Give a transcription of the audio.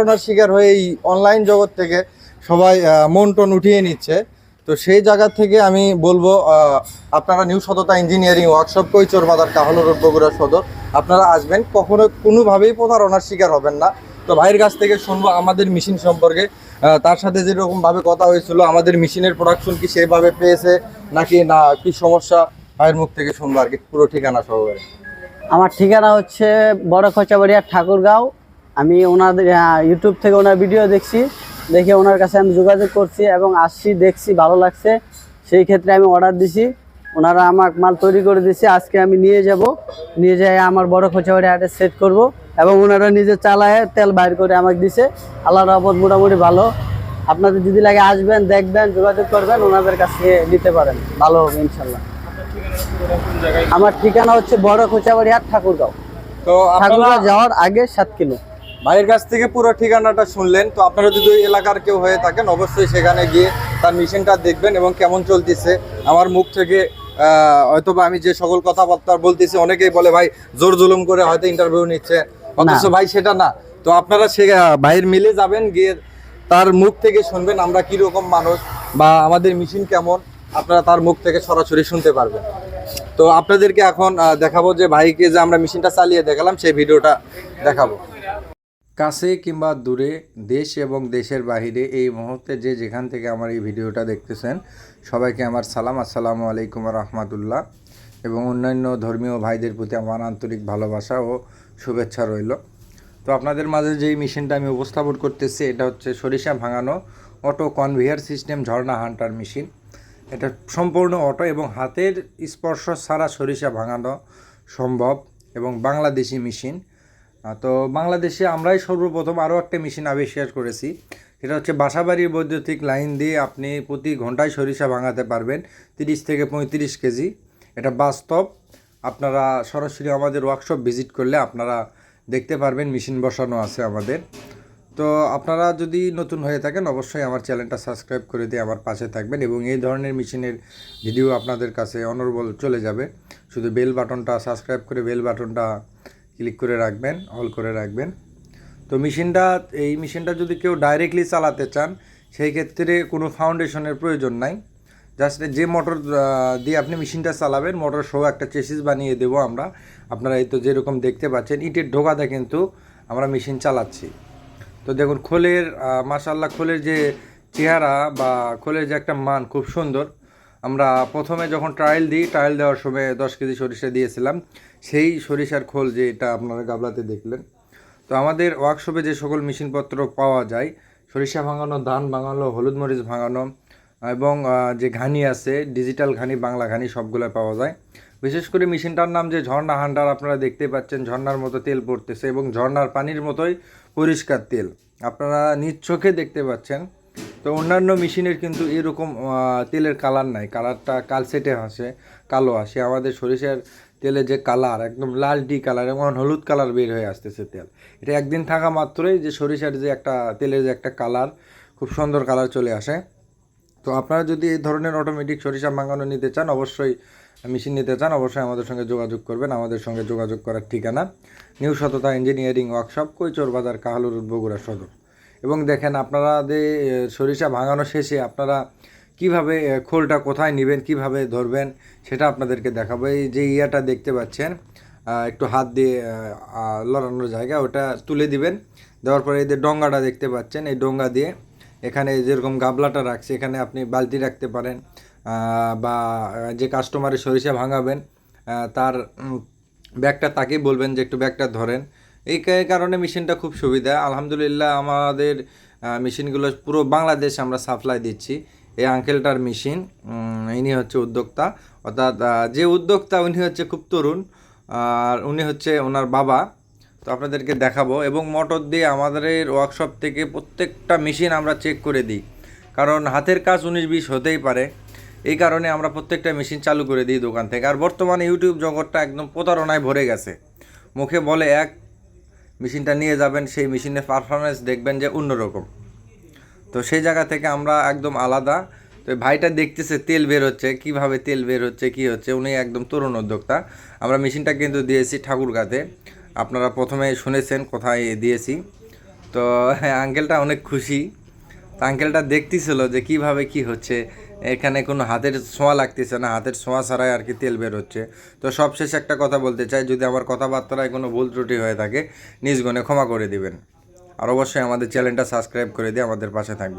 প্রতারণার শিকার হয়ে এই অনলাইন জগৎ থেকে সবাই মন টন উঠিয়ে নিচ্ছে। তো সেই জায়গা থেকে আমি বলব আপনারা নিউ সততা ইঞ্জিনিয়ারিং ওয়ার্কশপ কৈচর বাজার, কাহলো রোড, বগুড়া সদর, আপনারা আসবেন। কখনো কোনোভাবেই প্রতারণার শিকার হবেন না। তো ভাইয়ের কাছ থেকে শুনব আমাদের মেশিন সম্পর্কে। তার সাথে যেরকমভাবে কথা হয়েছিল, আমাদের মেশিনের প্রোডাকশন কি সেভাবে পেয়েছে, নাকি না, কি সমস্যা? ভাইয়ের মুখ থেকে শুনব আর কি, পুরো ঠিকানা সহকারে। আমার ঠিকানা হচ্ছে বড় খোঁচাবাড়িয়া ঠাকুরগাঁও আমি ওনাদের ইউটিউব থেকে ওনার ভিডিও দেখছি দেখে ওনার কাছে আমি যোগাযোগ করছি এবং আসছি দেখছি ভালো লাগছে। সেই ক্ষেত্রে আমি অর্ডার দিছি। ওনারা আমার মাল তৈরি করে দিছে। আজকে আমি নিয়ে যাব। নিয়ে যাই আমার বড় খোঁচাবাড়ি হাটে সেট করব এবং ওনারা নিজে চালায় তেল বাইর করে আমাকে দিছে। আল্লাহ রহমত মোটামুটি ভালো। আপনাদের যদি লাগে আসবেন দেখবেন যোগাযোগ করবেন ওনাদের কাছে নিতে পারেন। ভালো হবে ইনশাল্লাহ। আমার ঠিকানা হচ্ছে বড় খোঁচাবাড়ি হাট ঠাকুরগাঁও। তো ঠাকুরগাঁও যাওয়ার আগে সাত কিলো। ভাইয়ের কাছ থেকে পুরো ঠিকানাটা শুনলেন। তো আপনারা যদি ওই এলাকার কেউ হয়ে থাকেন অবশ্যই সেখানে গিয়ে তার মেশিনটা দেখবেন এবং কেমন চলতেছে। আমার মুখ থেকে হয়তোবা আমি যে সকল কথাবার্তা বলতেছি অনেকেই বলে ভাই জোর জুলুম করে হয়তো ইন্টারভিউ নিচ্ছে। অথচ ভাই সেটা না। তো আপনারা সে ভাইয়ের মিলে যাবেন গিয়ে তার মুখ থেকে শুনবেন আমরা কি রকম মানুষ বা আমাদের মেশিন কেমন। আপনারা তার মুখ থেকে সরাসরি শুনতে পারবেন। তো আপনাদেরকে এখন দেখাবো যে ভাইকে যে আমরা মেশিনটা চালিয়ে দেখালাম সেই ভিডিওটা দেখাবো। কাছে কিংবা দূরে দেশ এবং দেশের বাহিরে এই মুহূর্তে যে যেখান থেকে আমার এই ভিডিওটা দেখতেছেন, সবাইকে আমার সালাম। আসসালামু আলাইকুম রহমতুল্লাহ। এবং অন্যান্য ধর্মীয় ভাইদের প্রতি আমার আন্তরিক ভালোবাসা ও শুভেচ্ছা রইল। তো আপনাদের মাঝে যেই মেশিনটা আমি উপস্থাপন করতেছি, এটা হচ্ছে সরিষা ভাঙানো অটো কনভেয়ার সিস্টেম ঝর্ণা হান্টার মেশিন। এটা সম্পূর্ণ অটো এবং হাতের স্পর্শ ছাড়া সরিষা ভাঙানো সম্ভব এবং বাংলাদেশি মেশিন। তো বাংলাদেশে আমরাই সর্বপ্রথম আরও একটা মেশিন আবিষ্কার করেছি। সেটা হচ্ছে বাসাবাড়ির বৈদ্যুতিক লাইন দিয়ে আপনি প্রতি ঘন্টায় সরিষা ভাঙাতে পারবেন তিরিশ থেকে পঁয়ত্রিশ কেজি। এটা বাস্তব। আপনারা সরাসরি আমাদের ওয়ার্কশপ ভিজিট করলে আপনারা দেখতে পারবেন মেশিন বসানো আছে আমাদের। তো আপনারা যদি নতুন হয়ে থাকেন, অবশ্যই আমার চ্যানেলটা সাবস্ক্রাইব করে দিয়ে আমার পাশে থাকবেন এবং এই ধরনের মেশিনের ভিডিও আপনাদের কাছে অনর্বল চলে যাবে। শুধু বেল বাটনটা সাবস্ক্রাইব করে বেল বাটনটা ক্লিক করে রাখবেন অল করে রাখবেন। তো মেশিনটা, এই মেশিনটা যদি কেউ ডাইরেক্টলি চালাতে চান, সেই ক্ষেত্রে কোনো ফাউন্ডেশনের প্রয়োজন নাই। জাস্ট যে মোটর দিয়ে আপনি মেশিনটা চালাবেন মোটর সহ একটা চেসিস বানিয়ে দেবো আমরা। আপনারা এই তো যেরকম দেখতে পাচ্ছেন, ইটের ঢোকাতে কিন্তু আমরা মেশিন চালাচ্ছি। তো দেখুন, খোলের মাসাল্লাহ খোলের যে চেহারা বা খোলের যে একটা মান খুব সুন্দর। আমরা প্রথমে যখন ট্রায়াল দিই ট্রায়াল দেওয়ার সময় দশ কেজি সরিষা দিয়েছিলাম। সেই সরিষার খোল যে এটা আপনারা গাবলাতে দেখলেন। তো আমাদের ওয়ার্কশপে যে সকল মেশিনপত্র পাওয়া যায়, সরিষা ভাঙানো, ধান ভাঙানো, হলুদ মরিচ ভাঙানো এবং যে ঘানি আছে ডিজিটাল ঘানি, বাংলা ঘানি সবগুলো পাওয়া যায়। বিশেষ করে মেশিনটার নাম যে ঝর্ণা হান্ডার আপনারা দেখতে পাচ্ছেন, ঝর্ণার মতো তেল পড়তেছে এবং ঝর্ণার পানির মতোই পরিষ্কার তেল। আপনারা নিজ দেখতে পাচ্ছেন। তো অন্যান্য মেশিনের কিন্তু এরকম তেলের কালার নাই। কালারটা কালসেটে আসে, কালো আসে। আমাদের সরিষার তেলের যে কালার, একদম লালটি কালার এবং হলুদ কালার বের হয়ে আসতেছে তেল। এটা একদিন থাকা মাত্রই যে সরিষার যে একটা, তেলের যে একটা কালার, খুব সুন্দর কালার চলে আসে। তো আপনারা যদি এই ধরনের অটোমেটিক সরিষা মাঙ্গানো নিতে চান, অবশ্যই মেশিন নিতে চান, অবশ্যই আমাদের সঙ্গে যোগাযোগ করবেন। আমাদের সঙ্গে যোগাযোগ করার ঠিকানা নিউ সততা ইঞ্জিনিয়ারিং ওয়ার্কশপ কৈচোর বাজার, কাহালুর বগুড়া সদর। এবং দেখেন, আপনারা যে সরিষা ভাঙানো শেষে আপনারা কীভাবে খোলটা কোথায় নেবেন, কীভাবে ধরবেন, সেটা আপনাদেরকে দেখাবো। এই যে ইয়াটা দেখতে পাচ্ছেন একটু হাত দিয়ে লড়ানোর জায়গা, ওটা তুলে দিবেন। দেওয়ার পরে এই যে ডঙ্গাটা দেখতে পাচ্ছেন, এই ডঙ্গা দিয়ে এখানে যেরকম গাবলাটা রাখছে, এখানে আপনি বালতি রাখতে পারেন বা যে কাস্টমারের সরিষা ভাঙাবেন তার ব্যাগটা তাকে বলবেন যে একটু ব্যাগটা ধরেন। এই কারণে মেশিনটা খুব সুবিধা। আলহামদুলিল্লাহ আমাদের মেশিনগুলো পুরো বাংলাদেশ আমরা সাপ্লাই দিচ্ছি। এই আঙ্কেলটার মেশিন ইনি হচ্ছে উদ্যোক্তা। অর্থাৎ যে উদ্যোক্তা উনি হচ্ছে খুব তরুণ, আর উনি হচ্ছে ওনার বাবা। তো আপনাদেরকে দেখাবো। এবং মোটর দিয়ে আমাদের ওয়ার্কশপ থেকে প্রত্যেকটা মেশিন আমরা চেক করে দিই। কারণ হাতের কাজ উনিশ বিশ হতেই পারে। এই কারণে আমরা প্রত্যেকটা মেশিন চালু করে দিই দোকান থেকে। আর বর্তমানে ইউটিউব জগৎটা একদম প্রতারণায় ভরে গেছে। মুখে বলে এক মেশিনটা নিয়ে যাবেন, সেই মেশিনের পারফরমেন্স দেখবেন যে অন্যরকম। তো সেই জায়গা থেকে আমরা একদম আলাদা। তো ভাইটা দেখতেছে তেল বের হচ্ছে, কীভাবে তেল বের হচ্ছে, কি হচ্ছে, উনি একদম তরুণ উদ্যোক্তা। আমরা মেশিনটা কিন্তু দিয়েছি ঠাকুর ঠাকুরগাতে। আপনারা প্রথমে শুনেছেন কোথায় দিয়েছি। তো হ্যাঁ আঙ্কেলটা অনেক খুশি। তো আঙ্কেলটা দেখতেছিল যে কীভাবে কি হচ্ছে। এখানে কোনো হাতের ছোঁয়া লাগতেছে না, হাতের ছোঁয়া ছাড়াই আর কি তেল বের হচ্ছে। তো সবশেষে একটা কথা বলতে চাই, যদি আমার কথাবার্তায় কোনো ভুল ত্রুটি হয়ে থাকে, নিজ গুণে ক্ষমা করে দিবেন। আর অবশ্যই আমাদের চ্যানেলটা সাবস্ক্রাইব করে দিয়ে আমাদের পাশে থাকবেন।